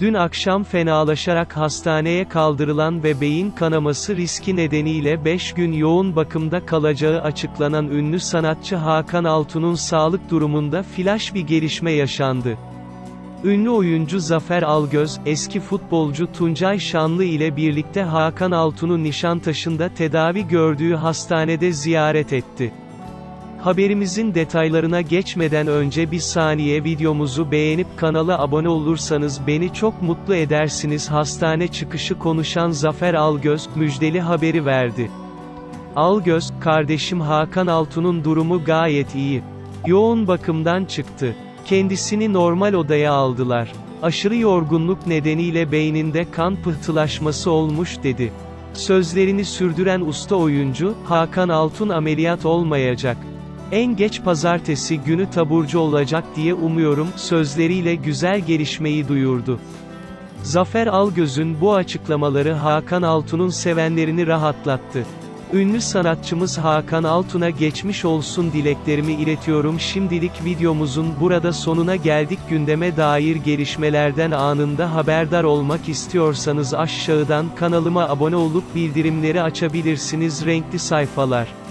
Dün akşam fenalaşarak hastaneye kaldırılan ve beyin kanaması riski nedeniyle 5 gün yoğun bakımda kalacağı açıklanan ünlü sanatçı Hakan Altun'un sağlık durumunda flash bir gelişme yaşandı. Ünlü oyuncu Zafer Algöz, eski futbolcu Tuncay Şanlı ile birlikte Hakan Altun'u Nişantaşı'nda tedavi gördüğü hastanede ziyaret etti. Haberimizin detaylarına geçmeden önce bir saniye videomuzu beğenip kanala abone olursanız beni çok mutlu edersiniz. Hastane çıkışı konuşan Zafer Algöz, müjdeli haberi verdi. Algöz, kardeşim Hakan Altun'un durumu gayet iyi. Yoğun bakımdan çıktı. Kendisini normal odaya aldılar. Aşırı yorgunluk nedeniyle beyninde kan pıhtılaşması olmuş dedi. Sözlerini sürdüren usta oyuncu, Hakan Altun ameliyat olmayacak. En geç pazartesi günü taburcu olacak diye umuyorum, sözleriyle güzel gelişmeyi duyurdu. Zafer Algöz'ün bu açıklamaları Hakan Altun'un sevenlerini rahatlattı. Ünlü sanatçımız Hakan Altun'a geçmiş olsun dileklerimi iletiyorum şimdilik videomuzun burada sonuna geldik gündeme dair gelişmelerden anında haberdar olmak istiyorsanız aşağıdan kanalıma abone olup bildirimleri açabilirsiniz renkli sayfalar.